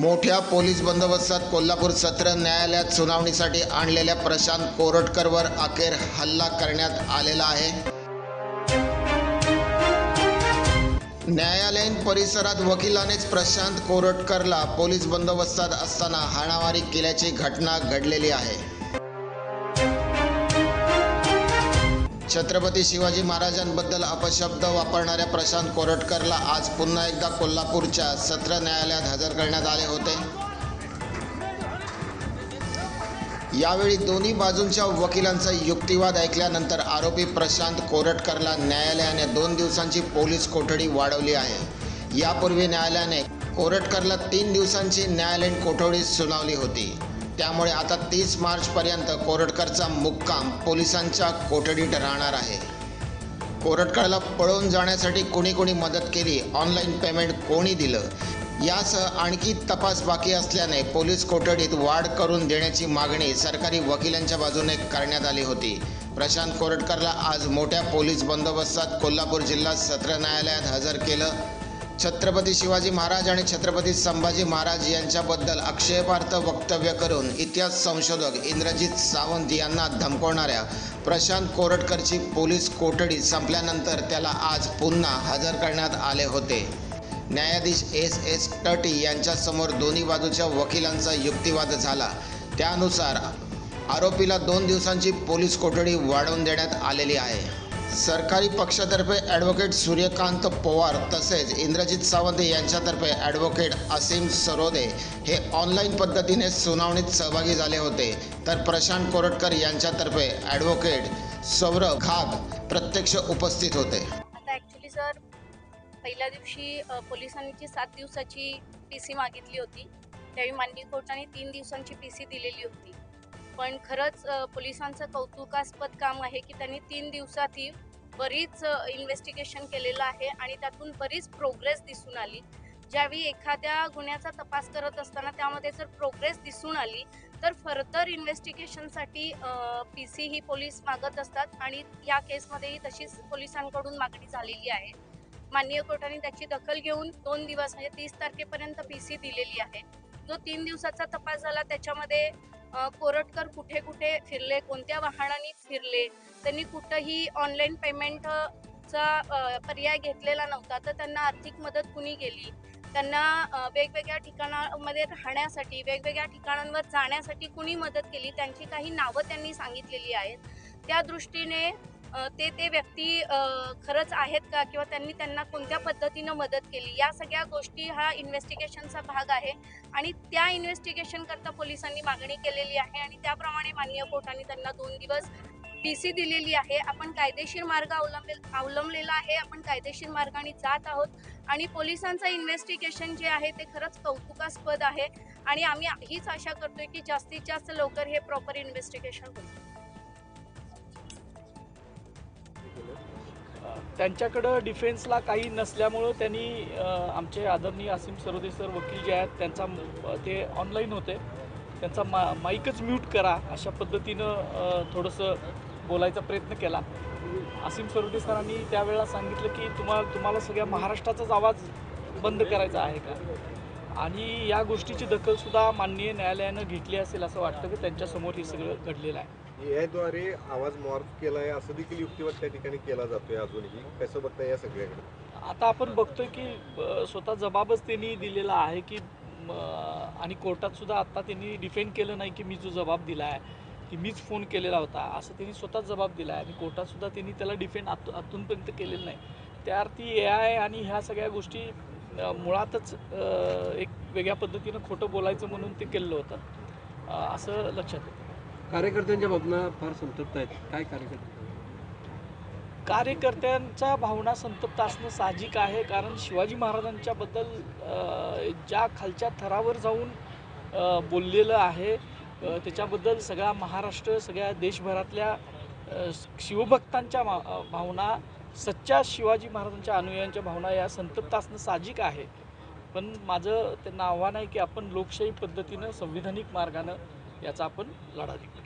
मोठ्या पोलीस बंदोबस्तात कोल्हापूर सत्र न्यायालयात सुनावणीसाठी आणलेल्या प्रशांत कोरटकरवर अखेर हल्ला करण्यात आलेला आहे. न्यायालयीन परिसरात वकिलानेच प्रशांत कोरटकरला पोलीस बंदोबस्तात असताना हाणामारी केल्याची घटना घडलेली आहे. छत्रपती शिवाजी महाराजांबद्दल अपशब्द वापरणाऱ्या प्रशांत कोरटकरला आज पुन्हा एकदा कोल्हापूरच्या सत्र न्यायालयात हजर करण्यात आले होते. यावेळी दोन्ही बाजूंच्या वकिलांचा युक्तिवाद ऐकल्यानंतर आरोपी प्रशांत कोरटकरला न्यायालयाने दोन दिवसांची पोलीस कोठडी वाढवली आहे. यापूर्वी न्यायालयाने कोरटकरला तीन दिवसांची न्यायालयीन कोठडी सुनावली होती. त्यामुळे आता तीस मार्चपर्यंत कोरटकरचा मुक्काम पोलिसांच्या कोठडीत राहणार आहे. कोरटकरला पळून जाण्यासाठी कोणी कोणी मदत केली ऑनलाईन पेमेंट कोणी दिलं यासह आणखी तपास बाकी असल्याने पोलीस कोठडीत वाढ करून देण्याची मागणी सरकारी वकिलांच्या बाजूने करण्यात आली होती. प्रशांत कोरटकरला आज मोठ्या पोलीस बंदोबस्तात कोल्हापूर जिल्हा सत्र न्यायालयात हजर केलं छत्रपती शिवाजी महाराज आणि छत्रपती संभाजी महाराज यांच्याबद्दल आक्षेपार्थ वक्तव्य करून इतिहास संशोधक इंद्रजित सावंत यांना धमकवणाऱ्या प्रशांत कोरटकरची पोलीस कोठडी संपल्यानंतर त्याला आज पुन्हा हजर करण्यात आले होते. न्यायाधीश एस एस टटी यांच्यासमोर दोन्ही बाजूच्या वकिलांचा युक्तिवाद झाला. त्यानुसार आरोपीला दोन दिवसांची पोलीस कोठडी वाढवून देण्यात आलेली आहे. सरकारी पक्षातर्फे ॲडव्होकेट सूर्यकांत पवार तसेच इंद्रजित सावंत यांच्यातर्फे ॲडव्होकेट असीम सरोदे हे ऑनलाईन पद्धतीने सुनावणीत सहभागी झाले होते. तर प्रशांत कोरटकर यांच्यातर्फे ॲडव्होकेट सौरभ घाग प्रत्यक्ष उपस्थित होते. आता ॲक्च्युली सर पहिल्या दिवशी पोलिसांची पोलिसांनी जी सात दिवसाची पी सी मागितली होती त्यावेळी माननीय कोर्टाने तीन दिवसांची पी सी दिलेली होती. पण खरंच पोलिसांचं कौतुकास्पद काम आहे की त्यांनी तीन दिवसात ही बरीच इन्व्हेस्टिगेशन केलेलं आहे आणि त्यातून बरीच प्रोग्रेस दिसून आली. ज्यावेळी एखाद्या गुन्ह्याचा तपास करत असताना त्यामध्ये जर प्रोग्रेस दिसून आली तर फर्दर इन्व्हेस्टिगेशनसाठी पी सी ही पोलीस मागत असतात आणि या केसमध्येही तशीच पोलिसांकडून मागणी झालेली आहे. माननीय कोर्टाने त्याची दखल घेऊन दोन दिवस म्हणजे तीस तारखेपर्यंत पी सी दिलेली आहे. जो तीन दिवसाचा तपास झाला त्याच्यामध्ये कोरटकर कुठे कुठे फिरले कोणत्या वाहनांनी फिरले त्यांनी कुठंही ऑनलाईन पेमेंटचा पर्याय घेतलेला नव्हता. तर त्यांना आर्थिक मदत कुणी केली? त्यांना वेगवेगळ्या ठिकाणामध्ये राहण्यासाठी वेगवेगळ्या ठिकाणांवर जाण्यासाठी कुणी मदत केली? त्यांची काही नावं त्यांनी सांगितलेली आहेत. त्या दृष्टीने ते ते व्यक्ती खरंच आहेत का? किंवा त्यांनी त्यांना कोणत्या पद्धतीनं मदत केली? या सगळ्या गोष्टी हा इन्व्हेस्टिगेशनचा भाग आहे. आणि त्या इन्व्हेस्टिगेशनकरता पोलिसांनी मागणी केलेली आहे. आणि त्याप्रमाणे माननीय कोर्टाने त्यांना दोन दिवस पी सी दिलेली आहे. आपण कायदेशीर मार्ग अवलंबे अवलंबलेला आहे. आपण कायदेशीर मार्गाने जात आहोत. आणि पोलिसांचं इन्व्हेस्टिगेशन जे आहे ते खरंच कौतुकास्पद आहे. आणि आम्ही हीच आशा करतोय की जास्तीत जास्त लवकर हे प्रॉपर इन्व्हेस्टिगेशन होईल. त्यांच्याकडं डिफेन्सला काही नसल्यामुळं त्यांनी आमचे आदरणीय असीम सरोदे सर वकील जे आहेत त्यांचा ते ऑनलाईन होते. त्यांचा मा माईकच म्यूट करा अशा पद्धतीनं थोडंसं बोलायचा प्रयत्न केला. असीम सरोदे सरांनी त्यावेळेला सांगितलं की तुम्हाला तुम्हाला सगळ्या महाराष्ट्राचाच आवाज बंद करायचा आहे का? आणि या गोष्टीची दखलसुद्धा माननीय न्यायालयानं घेतली असेल असं वाटतं की त्यांच्यासमोर हे सगळं घडलेलं आहे. याद्वारे आवाज मॉर्फ केलाय असं देखील युक्तिवाद त्या ठिकाणी केला जातोय अजूनही. कसं बघताय या सगळ्याकडे? आता आपण बघतोय की स्वतः जबाबच त्यांनी दिलेला आहे की आणि कोर्टात सुद्धा आता त्यांनी डिफेंड केलं नाही की मी जो जबाब दिला आहे की मीच फोन केलेला होता असं त्यांनी स्वतःच जबाब दिला आहे आणि कोर्टात सुद्धा त्यांनी त्याला डिफेंड आत आतूनपर्यंत केलेलं नाही. त्या अर्थी ए आय आणि ह्या सगळ्या गोष्टी मुळातच एक वेगळ्या पद्धतीनं खोटं बोलायचं म्हणून ते केलेलं होतं. असं लक्षात येतं. कार्यकर्त्यांच्या भावना फार संतप्त आहेत. काय कार्यकर्ते? कार्यकर्त्यांच्या भावना संतप्त असणं साहजिक आहे. कारण शिवाजी महाराजांच्या बद्दल अ, ज्या खालच्या थरावर जाऊन बोललेलं आहे त्याच्याबद्दल सगळा महाराष्ट्र सगळ्या देशभरातल्या शिवभक्तांच्या भावना सच्च्या शिवाजी महाराजांच्या अनुयायांच्या भावना या संतप्त असणं साहजिक आहे. पण माझं त्यांना आव्हान आहे की आपण लोकशाही पद्धतीनं संविधानिक मार्गानं याचा आपण लढा जिंकू